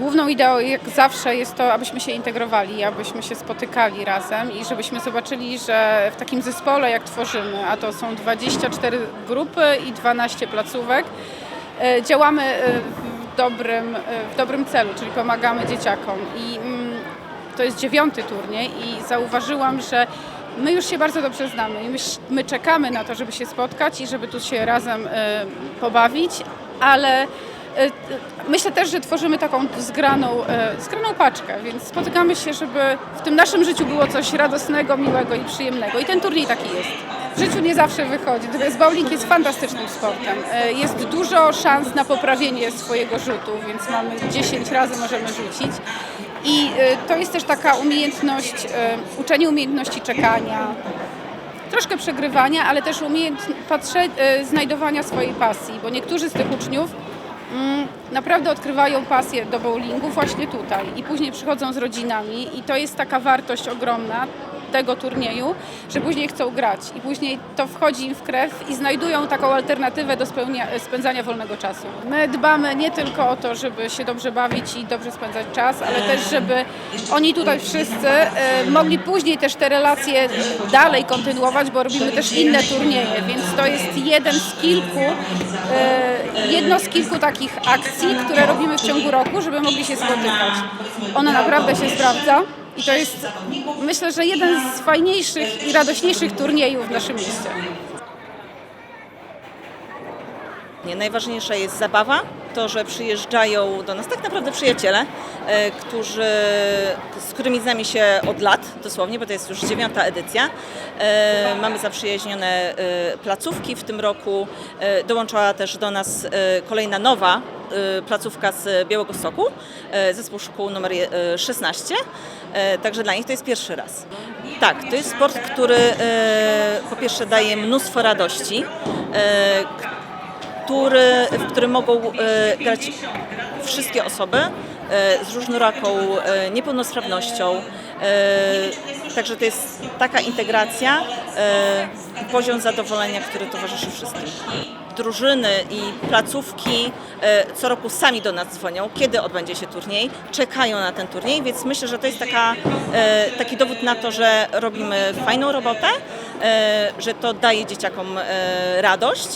Główną ideą, jak zawsze, jest to, abyśmy się integrowali, abyśmy się spotykali razem i żebyśmy zobaczyli, że w takim zespole, jak tworzymy, a to są 24 grupy i 12 placówek, e, działamy e, w dobrym, e, w dobrym celu, czyli pomagamy dzieciakom. I mm, to jest dziewiąty turniej i zauważyłam, że my już się bardzo dobrze znamy i my, my czekamy na to, żeby się spotkać i żeby tu się razem pobawić, ale E, Myślę też, że tworzymy taką zgraną, e, zgraną paczkę, więc spotykamy się, żeby w tym naszym życiu było coś radosnego, miłego i przyjemnego. I ten turniej taki jest. W życiu nie zawsze wychodzi, natomiast bowling jest fantastycznym sportem. E, Jest dużo szans na poprawienie swojego rzutu, więc mamy 10 razy możemy rzucić. I to jest też taka umiejętność, uczenie umiejętności czekania, troszkę przegrywania, ale też umiejęt patrze, e, znajdowania swojej pasji, bo niektórzy z tych uczniów mm, naprawdę odkrywają pasję do bowlingu właśnie tutaj i później przychodzą z rodzinami i to jest taka wartość ogromna tego turnieju, że później chcą grać i później to wchodzi im w krew i znajdują taką alternatywę do spędzania wolnego czasu. My dbamy nie tylko o to, żeby się dobrze bawić i dobrze spędzać czas, ale też, żeby oni tutaj wszyscy e, mogli później też te relacje dalej kontynuować, bo robimy też inne turnieje, więc to jest jeden z kilku, e, jedno z kilku takich akcji, które robimy w ciągu roku, żeby mogli się spotykać. Ona naprawdę się sprawdza. I to jest, myślę, że jeden z fajniejszych i radośniejszych turniejów w naszym mieście. Nie, najważniejsza jest zabawa, to, że przyjeżdżają do nas tak naprawdę przyjaciele, e, którzy, z którymi znamy się od lat, dosłownie, bo to jest już dziewiąta edycja. E, Mamy zaprzyjaźnione e, placówki w tym roku. Dołączyła też do nas kolejna nowa placówka z Białego Stoku, e, zespół szkół numer je- e, 16. E, Także dla nich to jest pierwszy raz. Tak, to jest sport, który po pierwsze daje mnóstwo radości, który, w którym mogą grać wszystkie osoby z różnoraką niepełnosprawnością. Także to jest taka integracja, poziom zadowolenia, który towarzyszy wszystkim. Drużyny i placówki e, co roku sami do nas dzwonią, kiedy odbędzie się turniej, czekają na ten turniej, więc myślę, że to jest taka, e, taki dowód na to, że robimy fajną robotę, e, że to daje dzieciakom radość.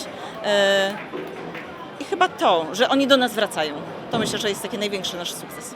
I chyba to, że oni do nas wracają. To myślę, że jest taki największy nasz sukces.